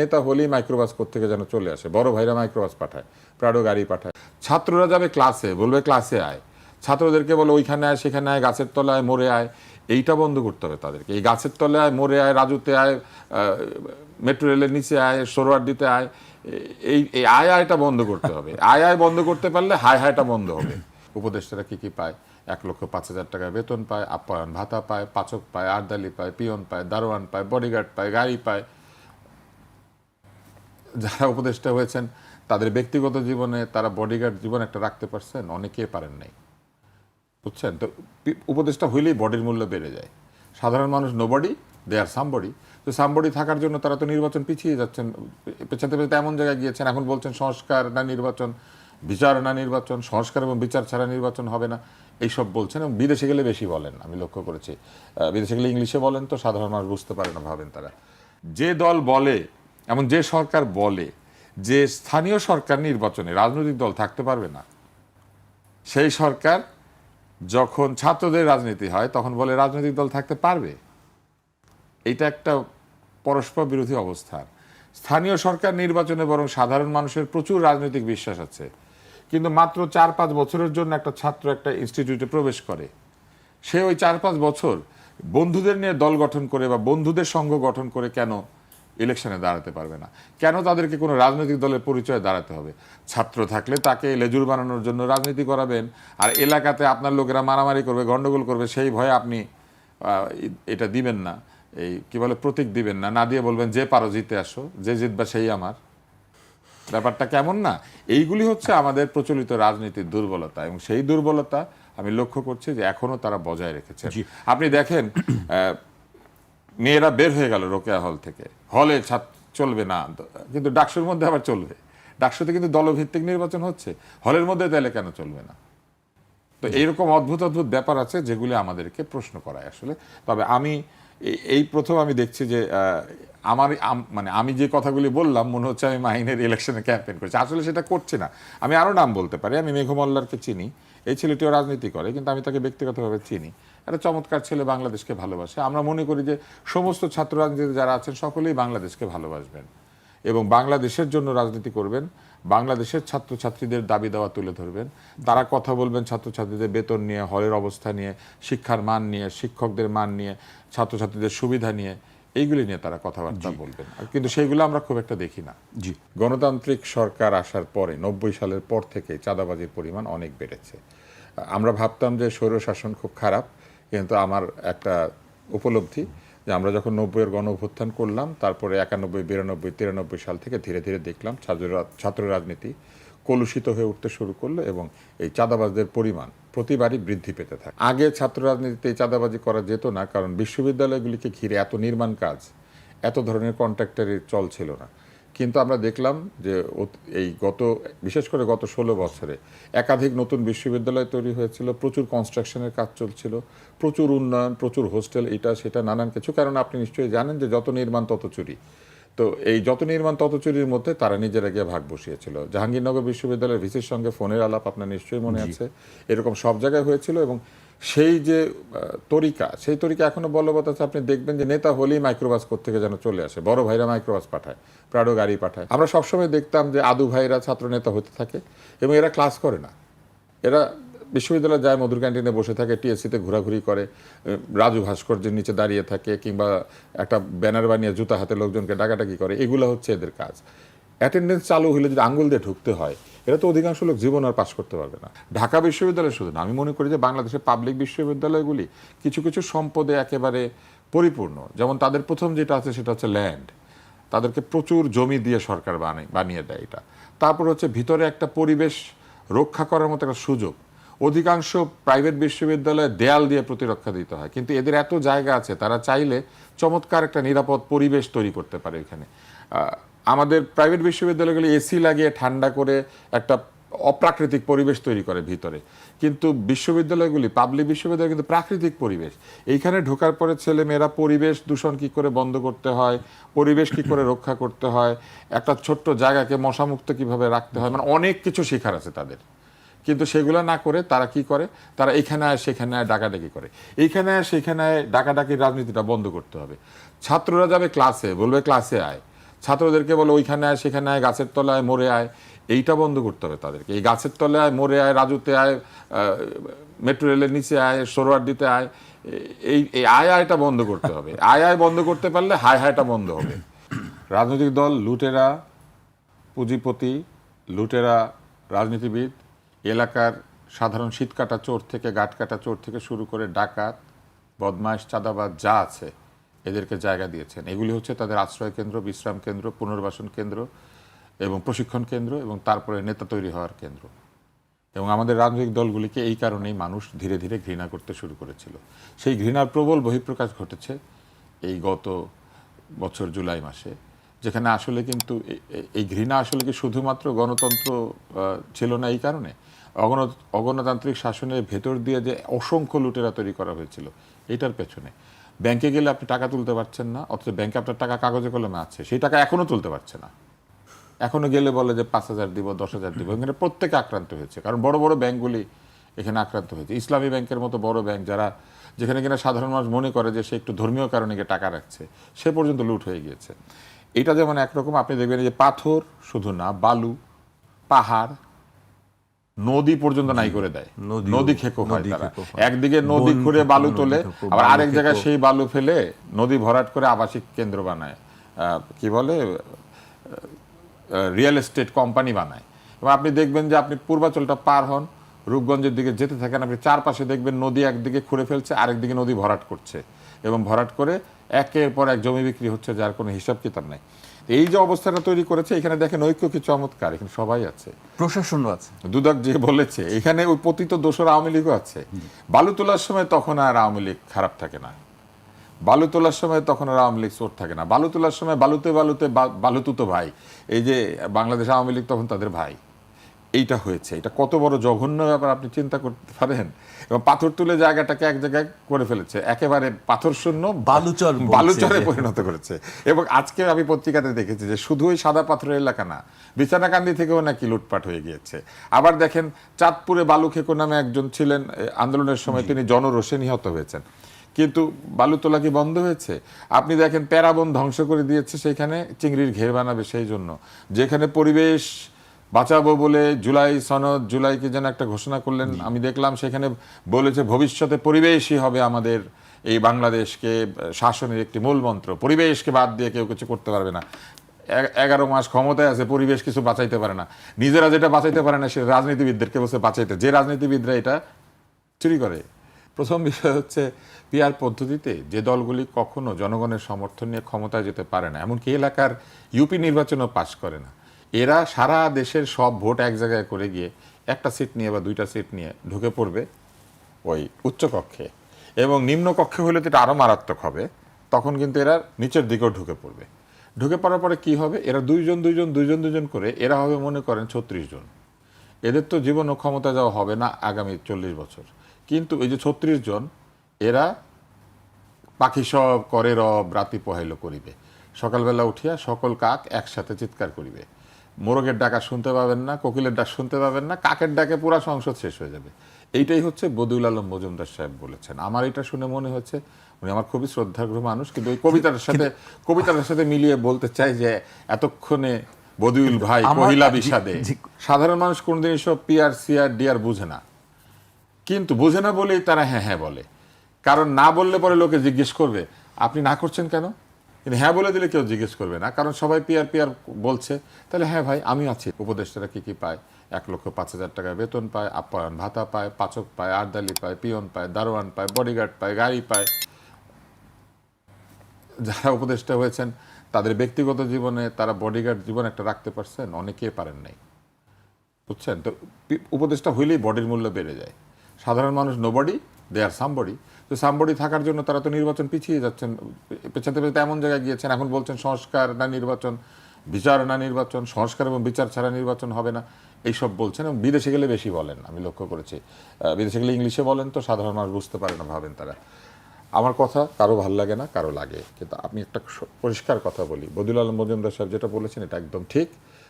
নেতা হলেই মাইক্রোবাস থেকে যেন চলে আসে? বড় ভাইরা মাইক্রোবাস পাঠায়, প্রাডো গাড়ি পাঠায়। ছাত্ররা যাবে ক্লাসে বলবে ক্লাসে আয়। ছাত্রদেরকে বলে, ওইখানে আয়, সেখানে আয়, গাছের তলায় মরে আয়। এইটা বন্ধ করতে হবে তাদেরকে। এই গাছের তলায় মরে আয়, রাজুতে আয় মেট্রো রেলের নিচে আয় সোরওয়ার্ডিতে আয়। এই এই আয়, আয়টা বন্ধ করতে হবে। আয় আয় বন্ধ করতে পারলে হায়, হায়টা বন্ধ হবে। উপদেষ্টারা কী কী পায়? এক লক্ষ পাঁচ হাজার টাকা বেতন পায়, আপ্যায়ন ভাতা পায়, পাচক পায়, আর্দালি পায়, পিয়ন পায়, দারোয়ান পায় বডিগার্ড পায়, গাড়ি পায়। যারা উপদেষ্টা হয়েছেন, তাদের ব্যক্তিগত জীবনে তারা বডিগার্ড জীবন একটা রাখতে পারছেন অনেকে পারেন নাই। বুঝছেন? তো উপদেষ্টা হইলেই বডির মূল্য বেড়ে যায়। সাধারণ মানুষ নোবডি দে আর সামবডি তো সামবডি থাকার জন্য তারা তো নির্বাচন পিছিয়ে যাচ্ছেন, পেছাতে পেছাতে এমন জায়গায় গিয়েছেন, এখন বলছেন সংস্কার না নির্বাচন, বিচার না নির্বাচন, সংস্কার এবং বিচার ছাড়া নির্বাচন হবে না, এইসব বলছেন এবং বিদেশে গেলে বেশি বলেন, আমি লক্ষ্য করেছি। বিদেশে গেলে ইংলিশে বলেন তো, সাধারণ মানুষ বুঝতে পারে না, ভাবেন তারা। যে দল বলে এমন যে সরকার বলে যে স্থানীয় সরকার নির্বাচনে রাজনৈতিক দল থাকতে পারবে না, সেই সরকার যখন ছাত্রদের রাজনীতি হয় তখন বলে রাজনৈতিক দল থাকতে পারবে। এটা একটা পরস্পর বিরোধী অবস্থান স্থানীয় সরকার নির্বাচনে বরং সাধারণ মানুষের প্রচুর রাজনৈতিক বিশ্বাস আছে। কিন্তু মাত্র চার পাঁচ বছরের জন্য একটা ছাত্র একটা ইনস্টিটিউটে প্রবেশ করে। সে ওই চার পাঁচ বছর বন্ধুদের নিয়ে দল গঠন করে বা বন্ধুদের সংঘ গঠন করে কেন ইলেকশনে দাঁড়াতে পারবে না। কেন তাদেরকে কোনো রাজনৈতিক দলের পরিচয়ে দাঁড়াতে হবে? ছাত্র থাকলে তাকে লেজুর বানানোর জন্য রাজনীতি করাবেন। আর এলাকাতে আপনার লোকেরা মারামারি করবে গণ্ডগোল করবে সেই ভয়ে আপনি এটা দিবেন না। এই কি বলে প্রতীক দিবেন না। না দিয়ে বলবেন যে পারো জিতে আসো। যে জিতবা সেই আমার। ব্যাপারটা কেমন না? এইগুলি হচ্ছে আমাদের প্রচলিত রাজনীতির দুর্বলতা। এবং সেই দুর্বলতা আমি লক্ষ্য করছি যে এখনও তারা বজায় রেখেছে। আপনি দেখেন মেয়েরা বের হয়ে গেল রোকেয়া হল থেকে। হলে ছাত্র চলবে না। কিন্তু ডাকসুর মধ্যে আবার চলবে। ডাকসুতে কিন্তু দলভিত্তিক নির্বাচন হচ্ছে। হলের মধ্যে তাহলে কেন চলবে না? তো এইরকম অদ্ভুত অদ্ভুত ব্যাপার আছে যেগুলি আমাদেরকে প্রশ্ন করায় আসলে। তবে আমি এই- প্রথম আমি দেখছি যে আমার মানে আমি যে কথাগুলি বললাম, মনে হচ্ছে আমি মাহিনের ইলেকশনে ক্যাম্পেইন করছি। আসলে সেটা করছি না। আমি আরও নাম বলতে পারি। আমি মেঘমল্লারকে চিনি। এই ছেলেটিও রাজনীতি করে, কিন্তু আমি তাকে ব্যক্তিগতভাবে চিনি। একটা চমৎকার ছেলে বাংলাদেশকে ভালোবাসে। আমরা মনে করি যে সমস্ত ছাত্র রাজনীতিতে যারা আছেন সকলেই বাংলাদেশকে ভালোবাসবেন এবং বাংলাদেশের জন্য রাজনীতি করবেন বাংলাদেশের ছাত্রছাত্রীদের দাবি দেওয়া তুলে ধরবেন। তারা কথা বলবেন ছাত্রছাত্রীদের বেতন নিয়ে হলের অবস্থা নিয়ে শিক্ষার মান নিয়ে শিক্ষকদের মান নিয়ে ছাত্রছাত্রীদের সুবিধা নিয়ে এইগুলি নিয়ে তারা কথাবার্তা বলবেন। কিন্তু সেইগুলো আমরা খুব একটা দেখি না। জি। গণতান্ত্রিক সরকার আসার পরে নব্বই সালের পর থেকে চাঁদাবাজির পরিমাণ অনেক বেড়েছে। আমরা ভাবতাম যে স্বৈরশাসন খুব খারাপ কিন্তু আমার একটা উপলব্ধি যে আমরা যখন নব্বইয়ের গণ অভ্যুত্থান করলাম, তারপরে একানব্বই, বিরানব্বই, তিরানব্বই সাল থেকে ধীরে ধীরে দেখলাম ছাত্র রাজনীতি কলুষিত হয়ে উঠতে শুরু করল এবং এই চাঁদাবাজদের পরিমাণ প্রতিবারই বৃদ্ধি পেতে থাকে। আগে ছাত্র রাজনীতিতে এই চাঁদাবাজি করা যেত না, কারণ বিশ্ববিদ্যালয়গুলিকে ঘিরে এত নির্মাণ কাজ, এত ধরনের কন্ট্রাক্টারের চল ছিল না। কিন্তু আমরা দেখলাম যে এই গত বিশেষ করে গত ষোলো বছরে একাধিক নতুন বিশ্ববিদ্যালয় তৈরি হয়েছিল প্রচুর কনস্ট্রাকশনের কাজ চলছিল প্রচুর উন্নয়ন প্রচুর হোস্টেল এটা সেটা নানান কিছু কারণ আপনি নিশ্চয়ই জানেন যে যত নির্মাণ তত চুরি। তো এই যত নির্মাণ তত চুরির মধ্যে তারা নিজেরা গিয়ে ভাগ বসিয়েছিল। জাহাঙ্গীরনগর বিশ্ববিদ্যালয়ের ভিসির সঙ্গে ফোনের আলাপ আপনার নিশ্চয়ই মনে আছে। এরকম সব জায়গায় হয়েছিল এবং সেই যে তরিকা, সেই তরিকা এখনও বলবৎ আছে। আপনি দেখবেন যে নেতা হলেই মাইক্রোবাস থেকে যেন চলে আসে। বড় ভাইরা মাইক্রোবাস পাঠায়, প্রাডো গাড়ি পাঠায়। আমরা সবসময় দেখতাম যে আদু ভাইরা ছাত্র নেতা হতে থাকে এবং এরা ক্লাস করে না। এরা বিশ্ববিদ্যালয়ে যায়, মধুর ক্যান্টিনে বসে থাকে, টিএসসিতে ঘোরাঘুরি করে রাজু ভাস্কর্যের নিচে দাঁড়িয়ে থাকে কিংবা একটা ব্যানার বানিয়ে জুতা হাতে লোকজনকে ডাকাডাকি করে। এগুলো হচ্ছে এদের কাজ। অ্যাটেন্ডেন্স চালু হলে যদি আঙ্গুল দিয়ে ঢুকতে হয় এরা তো অধিকাংশ লোক জীবন আর পাশ করতে পারবে না। ঢাকা বিশ্ববিদ্যালয় শুধু না, আমি মনে করি যে বাংলাদেশের পাবলিক বিশ্ববিদ্যালয়গুলি কিছু কিছু সম্পদে একেবারে পরিপূর্ণ। যেমন তাদের প্রথম যেটা আছে সেটা হচ্ছে ল্যান্ড তাদেরকে প্রচুর জমি দিয়ে সরকার বানায়, বানিয়ে দেয় এটা। তারপর হচ্ছে ভিতরে একটা পরিবেশ রক্ষা করার মতো একটা সুযোগ। অধিকাংশ প্রাইভেট বিশ্ববিদ্যালয়ে দেয়াল দিয়ে প্রতিরক্ষা দিতে হয়, কিন্তু এদের এত জায়গা আছে, তারা চাইলে চমৎকার একটা নিরাপদ পরিবেশ তৈরি করতে পারে এখানে। আমাদের প্রাইভেট বিশ্ববিদ্যালয়গুলি এসি লাগিয়ে ঠান্ডা করে একটা অপ্রাকৃতিক পরিবেশ তৈরি করে ভিতরে। কিন্তু বিশ্ববিদ্যালয়গুলি পাবলিক বিশ্ববিদ্যালয় কিন্তু প্রাকৃতিক পরিবেশ। এইখানে ঢোকার পরে ছেলে মেয়েরা পরিবেশ দূষণ কি করে বন্ধ করতে হয়, পরিবেশ কি করে রক্ষা করতে হয়, একটা ছোট্ট জায়গাকে মশামুক্ত কীভাবে রাখতে হয় মানে অনেক কিছু শেখার আছে তাদের। কিন্তু সেগুলো না করে তারা কি করে? তারা এখানে আয়, সেখানে আয়, ডাকাডাকি করে। এইখানে আয়, সেখানে ডাকাডাকির রাজনীতিটা বন্ধ করতে হবে। ছাত্ররা যাবে ক্লাসে বলবে ক্লাসে আয়। ছাত্রদেরকে বলে ওইখানে আয়, সেখানে আয়, গাছের তলায় মরে আয়। এইটা বন্ধ করতে হবে তাদেরকে। এই গাছের তলায় মরে আয়, রাজুতে আয় মেট্রো রেলের নিচে আয় সোরওয়ার্ডিতে আয়। এই এই আয়, আয়টা বন্ধ করতে হবে। আয় আয় বন্ধ করতে পারলে হায়, হায়টা বন্ধ হবে। রাজনৈতিক দল, লুটেরা, পুঁজিপতি, লুটেরা, রাজনীতিবিদ, এলাকার সাধারণ শীতকাটা চোর থেকে গাট কাটা চোর থেকে শুরু করে ডাকাত, বদমাইশ চাঁদাবাদ যা আছে এদেরকে জায়গা দিয়েছেন। এগুলি হচ্ছে তাদের আশ্রয় কেন্দ্র, বিশ্রাম কেন্দ্র, পুনর্বাসন কেন্দ্র এবং প্রশিক্ষণ কেন্দ্র এবং তারপরে নেতা তৈরি হওয়ার কেন্দ্র। এবং আমাদের রাজনৈতিক দলগুলিকে এই কারণেই মানুষ ধীরে ধীরে ঘৃণা করতে শুরু করেছিল। সেই ঘৃণার প্রবল বহিঃপ্রকাশ ঘটেছে এই গত বছর জুলাই মাসে, যেখানে আসলে কিন্তু এই ঘৃণা আসলে কি শুধুমাত্র গণতন্ত্র ছিল না এই কারণে? অগণ, অগণতান্ত্রিক শাসনের ভেতর দিয়ে যে অসংখ্য লুটেরা তৈরি করা হয়েছিল, এটার পেছনে। ব্যাংকে গেলে আপনি টাকা তুলতে পারছেন না, অথচ ব্যাংকে আপনার টাকা কাগজে কলমে আছে, সেই টাকা এখনও তুলতে পারছে না। এখনও গেলে বলে যে পাঁচ হাজার দিব, দশ হাজার দিব, এখানে প্রত্যেকে আক্রান্ত হয়েছে, কারণ বড় বড় ব্যাংকগুলি এখানে আক্রান্ত হয়েছে। ইসলামী ব্যাংকের মতো বড় ব্যাংক যারা, যেখানে কিনা সাধারণ মানুষ মনে করে যে সে একটু ধর্মীয় কারণে গিয়ে টাকা রাখছে, সে পর্যন্ত লুট হয়ে গিয়েছে। এটা যেমন একরকম, আপনি দেখবেন যে পাথর, শুধু না, বালু, পাহাড় নদী পর্যন্ত নাই করে দেয়। নদী খেকো হয় তারা। একদিকে নদী খুঁড়ে বালু তোলে আবার আরেক জায়গায় সেই বালু ফেলে নদী ভরাট করে আবাসিক কেন্দ্র বানায়। কি বলে? রিয়েল এস্টেট কোম্পানি বানায়। এবং আপনি দেখবেন যে আপনি পূর্বাচলটা পার হন রূপগঞ্জের দিকে যেতে থাকেন আপনি চারপাশে দেখবেন নদী একদিকে খুঁড়ে ফেলছে আরেকদিকে নদী ভরাট করছে। এবং ভরাট করে একের পর এক জমি বিক্রি হচ্ছে যার কোনো হিসাব কিতাব নাই। এই যে অবস্থাটা তৈরি করেছে এখানে দেখেন ঐক্য কি চমৎকার এখানে সবাই আছে। প্রশাসনও আছে। দুদক যে বলেছে এখানে ওই পতিত দোষর আওয়ামী লীগও আছে। বালু তোলার সময় তখন আর আওয়ামী লীগ খারাপ থাকে না। বালু তোলার সময় তখন আর আওয়ামী লীগ চোর থাকে না। বালু তোলার সময় বালুতে বালুতে বালুতুতো ভাই। এই যে বাংলাদেশ আওয়ামী লীগ তখন তাদের ভাই। এইটা হয়েছে। এটা কত বড় জঘন্য ব্যাপার আপনি চিন্তা করতে পারেন। এবং পাথর তুলে জায়গাটাকে এক জায়গায় করে ফেলেছে। একেবারে পাথর শূন্য বালুচর বালুচরে পরিণত করেছে। এবং আজকে আমি পত্রিকাতে দেখেছি যে শুধু ওই সাদা পাথরের এলাকা না বিছানাকান্দি থেকেও নাকি লুটপাট হয়ে গিয়েছে। আবার দেখেন চাঁদপুরে বালু খেকো নামে একজন ছিলেন আন্দোলনের সময় তিনি জনরোষে নিহত হয়েছেন। কিন্তু বালু তোলা কি বন্ধ হয়েছে? আপনি দেখেন প্যারাবন ধ্বংস করে দিয়েছে সেখানে চিংড়ির ঘের বানাবে সেই জন্য। যেখানে পরিবেশ বাঁচাবো বলে জুলাই সনদ জুলাইকে যেন একটা ঘোষণা করলেন আমি দেখলাম সেখানে বলেছে ভবিষ্যতে পরিবেশই হবে আমাদের এই বাংলাদেশকে শাসনের একটি মূল মন্ত্র পরিবেশকে বাদ দিয়ে কেউ কিছু করতে পারবে না। এগারো মাস ক্ষমতায় আছে পরিবেশ কিছু বাঁচাইতে পারে না। নিজেরা যেটা বাঁচাইতে পারে না সেটা রাজনীতিবিদদেরকে বসে বাঁচাইতে। যে রাজনীতিবিদরা এটা চুরি করে। প্রথম বিষয় হচ্ছে পিয়ার পদ্ধতিতে যে দলগুলি কখনো জনগণের সমর্থন নিয়ে ক্ষমতায় যেতে পারে না এমনকি এলাকার ইউপি নির্বাচনও পাশ করে না। এরা সারা দেশের সব ভোট এক জায়গায় করে গিয়ে একটা সিট নিয়ে বা দুইটা সিট নিয়ে ঢুকে পড়বে ওই উচ্চকক্ষে। এবং নিম্ন কক্ষে হলে তো এটা আরও মারাত্মক হবে, তখন কিন্তু এরা নিচের দিকেও ঢুকে পড়বে। ঢুকে পড়ার পরে কি হবে? এরা দুইজন দুইজন দুইজন দুজন করে, এরা হবে মনে করেন ছত্রিশ জন। এদের তো জীবন ও ক্ষমতা যাওয়া হবে না আগামী চল্লিশ বছর। কিন্তু এই যে ছত্রিশ জন, এরা পাখি সব করে রব, রাতি পহেলো করিবে। সকালবেলা উঠিয়া সকল কাক একসাথে চিৎকার করিবে। মোরগের ডাকা শুনতে পাবেন না কোকিলের ডাক শুনতে পাবেন না কাকের ডাকে পুরো সংসদ শেষ হয়ে যাবে। এইটাই হচ্ছে বদিউল আলম মজুমদার সাহেব বলেছেন। আমার এটা শুনে মনে হচ্ছে উনি আমার খুবই শ্রদ্ধাগ্রহ মানুষ কিন্তু ওই কবিতার সাথে কবিতার সাথে মিলিয়ে বলতে চাই যে এতক্ষণে বদিউল ভাই মহিলা বিষাদে। সাধারণ মানুষ কোনদিন এসব পিআর সিআর ডিআর বুঝে না। কিন্তু বুঝে না বলেই তারা হ্যাঁ হ্যাঁ বলে। কারণ না বললে পরে লোকে জিজ্ঞেস করবে আপনি না করছেন কেন? কিন্তু হ্যাঁ বলে দিলে কেউ জিজ্ঞেস করবে না। কারণ সবাই পিয়ার পিয়ার বলছে। তাহলে হ্যাঁ ভাই, আমি আছি। উপদেষ্টারা কি কি পায়? এক লক্ষ পাঁচ হাজার টাকা বেতন পায়, আপ্যায়ন ভাতা পায়, পাচক পায়, আরদালি পায়, পিয়ন পায়, দারোয়ান পায় বডিগার্ড পায়, গাড়ি পায়। যারা উপদেষ্টা হয়েছেন, তাদের ব্যক্তিগত জীবনে তারা বডিগার্ড জীবন একটা রাখতে পারছেন অনেকে পারেন নাই। বুঝছেন? তো উপদেষ্টা হইলেই বডির মূল্য বেড়ে যায়। সাধারণ মানুষ নোবডি দে আর সামবডি তো সামবডি থাকার জন্য তারা তো নির্বাচন পিছিয়ে যাচ্ছেন। পেছাতে পেছাতে এমন জায়গায় গিয়েছেন, এখন বলছেন সংস্কার না নির্বাচন, বিচার না নির্বাচন, সংস্কার এবং বিচার ছাড়া নির্বাচন হবে না। এইসব বলছেন এবং বিদেশে গেলে বেশি বলেন, আমি লক্ষ্য করেছি। বিদেশে গেলে ইংলিশে বলেন তো, সাধারণ মানুষ বুঝতে পারে না, ভাবেন তারা। আমার কথা কারও ভালো লাগে না, কারও লাগে। কিন্তু আমি একটা পরিষ্কার কথা বলি। বদিউল আলম মজুমদার সাহেব যেটা বলেছেন, এটা একদম ঠিক।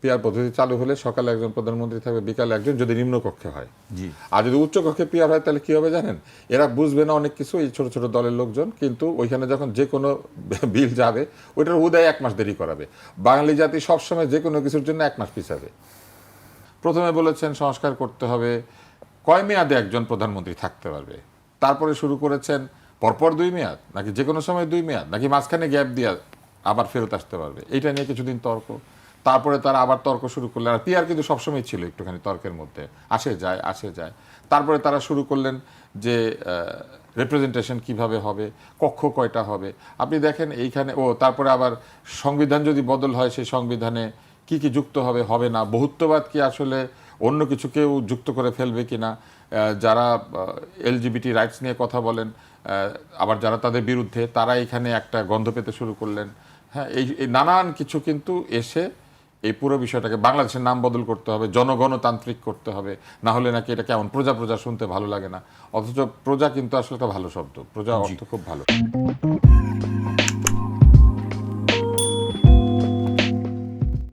পিয়ার পদ্ধতি চালু হলে সকালে একজন প্রধানমন্ত্রী থাকবে বিকালে একজন যদি নিম্নকক্ষে হয়। জি। আর যদি উচ্চকক্ষে পিয়ার হয় তাহলে কি হবে জানেন? এরা বুঝবে না অনেক কিছু এই ছোট ছোট দলের লোকজন কিন্তু ওইখানে যখন যে কোনো বিল যাবে ওইটার উদয় এক মাস দেরি করাবে। বাঙালি জাতি সবসময় যে কোনো কিছুর জন্য এক মাস পিছাবে। প্রথমে বলেছেন সংস্কার করতে হবে কয় মেয়াদে একজন প্রধানমন্ত্রী থাকতে পারবে? তারপরে শুরু করেছেন পরপর দুই মেয়াদ নাকি যে কোনো সময় দুই মেয়াদ নাকি মাঝখানে গ্যাপ দিয়ে আবার ফেরত আসতে পারবে? এটা নিয়ে কিছুদিন তর্ক। তারপরে তারা আবার তর্ক শুরু করলেন। আর পিয়ার কিন্তু সবসময় ছিল একটুখানি তর্কের মধ্যে। আসে যায় আসে যায়। তারপরে তারা শুরু করলেন যে রিপ্রেজেন্টেশন কীভাবে হবে কক্ষ কয়টা হবে। আপনি দেখেন এইখানে ও তারপরে আবার সংবিধান যদি বদল হয় সেই সংবিধানে কি কি যুক্ত হবে হবে না? বহুত্ববাদ কি আসলে অন্য কিছুকেও যুক্ত করে ফেলবে কিনা? আহ, যারা এলজিবিটি রাইটস নিয়ে কথা বলেন আবার যারা তাদের বিরুদ্ধে তারা এখানে একটা গন্ধ পেতে শুরু করলেন। হ্যাঁ এই নানান কিছু কিন্তু এসে এই পুরো বিষয়টাকে বাংলাদেশের নাম বদল করতে হবে জনগণতান্ত্রিক করতে হবে না হলে নাকি এটা কেমন প্রজা প্রজা শুনতে ভালো লাগে না। অথচ প্রজা কিন্তু আসলে একটা ভালো শব্দ। প্রজা অর্থ খুব ভালো।